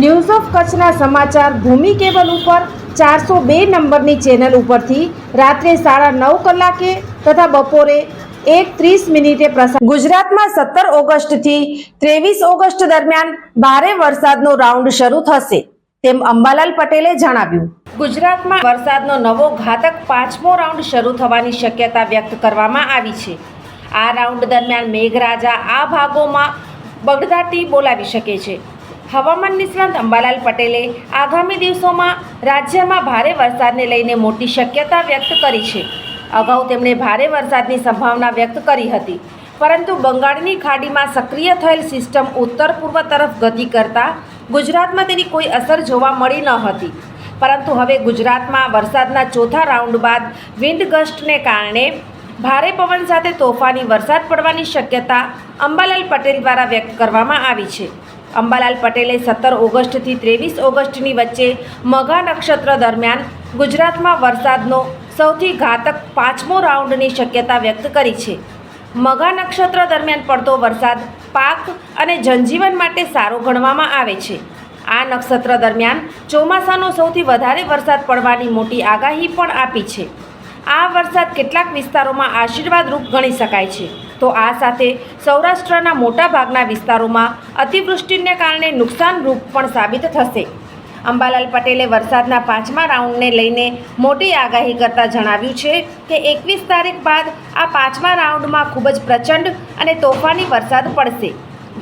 News of કચ્છના સમાચાર ભૂમિ cable ઉપર ચારસો બે નંબરની ચેનલ ઉપરથી રાત્રે સાડા નવ કલાકે તથા બપોરે એક ત્રીસ મિનિટે પ્રસાર ગુજરાતમાં સત્તર ઓગસ્ટથી ત્રેવીસ ઓગસ્ટ દરમિયાન ભારે વરસાદનો રાઉન્ડ શરૂ થશે, તેમ અંબાલાલ પટેલે જણાવ્યું. ગુજરાતમાં વરસાદનો નવો ઘાતક પાંચમો રાઉન્ડ શરૂ થવાની શક્યતા વ્યક્ત કરવામાં આવી છે. આ રાઉન્ડ દરમિયાન મેઘરાજા આ ભાગોમાં બગદાટી બોલાવી શકે છે. હવામાન નિષ્ણાંત અંબાલાલ પટેલે આગામી દિવસોમાં રાજ્યમાં ભારે વરસાદને લઈને મોટી શક્યતા વ્યક્ત કરી છે. અગાઉ તેમણે ભારે વરસાદની સંભાવના વ્યક્ત કરી હતી, પરંતુ બંગાળની ખાડીમાં સક્રિય થયેલ સિસ્ટમ ઉત્તર પૂર્વ તરફ ગતિ કરતા ગુજરાતમાં તેની કોઈ અસર જોવા મળી ન હતી. પરંતુ હવે ગુજરાતમાં વરસાદના ચોથા રાઉન્ડ બાદ વિન્ડ ગસ્ટને કારણે ભારે પવન સાથે તોફાની વરસાદ પડવાની શક્યતા અંબાલાલ પટેલ દ્વારા વ્યક્ત કરવામાં આવી છે. અંબાલાલ પટેલે સત્તર ઓગસ્ટથી ત્રેવીસ ઓગસ્ટની વચ્ચે મઘા નક્ષત્ર દરમિયાન ગુજરાતમાં વરસાદનો સૌથી ઘાતક પાંચમો રાઉન્ડની શક્યતા વ્યક્ત કરી છે. મઘા નક્ષત્ર દરમિયાન પડતો વરસાદ પાક અને જનજીવન માટે સારો ગણવામાં આવે છે. આ નક્ષત્ર દરમિયાન ચોમાસાનો સૌથી વધારે વરસાદ પડવાની મોટી આગાહી પણ આપી છે. આ વરસાદ કેટલાક વિસ્તારોમાં આશીર્વાદરૂપ ગણી શકાય છે. તો આ સાથે સૌરાષ્ટ્રના મોટાભાગના વિસ્તારોમાં અતિવૃષ્ટિને કારણે નુકસાનરૂપ પણ સાબિત થશે. અંબાલાલ પટેલે વરસાદના પાંચમા રાઉન્ડને લઈને મોટી આગાહી કરતા જણાવ્યું છે કે એકવીસ તારીખ બાદ આ પાંચમા રાઉન્ડમાં ખૂબ જ પ્રચંડ અને તોફાની વરસાદ પડશે,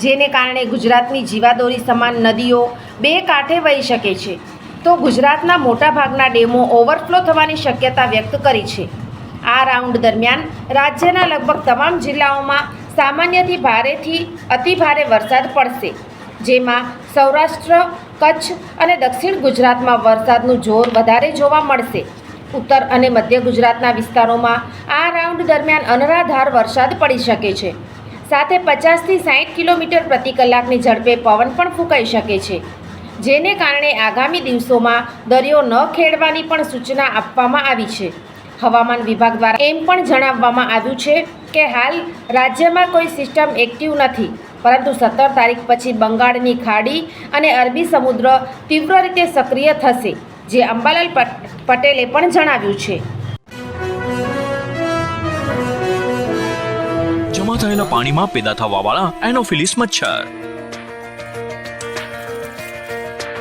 જેને કારણે ગુજરાતની જીવાદોરી સમાન નદીઓ બે કાંઠે વહી શકે છે. તો ગુજરાતના મોટાભાગના ડેમો ઓવરફ્લો થવાની શક્યતા વ્યક્ત કરી છે. આ રાઉન્ડ દરમિયાન રાજ્યના લગભગ તમામ જિલ્લાઓમાં સામાન્યથી ભારેથી અતિભારે વરસાદ પડશે. જેમાં સૌરાષ્ટ્ર, કચ્છ અને દક્ષિણ ગુજરાતમાં વરસાદનું જોર વધારે જોવા મળશે. ઉત્તર અને મધ્ય ગુજરાતના વિસ્તારોમાં આ રાઉન્ડ દરમિયાન અનરાધાર વરસાદ પડી શકે છે. સાથે પચાસથી સાઠ કિલોમીટર પ્રતિ કલાકની ઝડપે પવન પણ ફૂંકાઈ શકે છે. જેને કારણે આગામી દિવસોમાં દરિયો ન ખેડવાની પણ સૂચના આપવામાં આવી છે. હવામાન વિભાગ દ્વારા એમ પણ જણાવવામાં આવ્યું છે કે હાલ રાજ્યમાં કોઈ સિસ્ટમ એક્ટિવ નથી, પરંતુ સત્તર તારીખ પછી બંગાળની ખાડી અને અરબી સમુદ્ર તીવ્ર રીતે સક્રિય થશે, જે અંબાલાલ પટ- પટેલે પણ જણાવ્યું છે. જમા થયેલા પાણીમાં પેદા થવાવાળા એનોફિલિસ મચ્છર.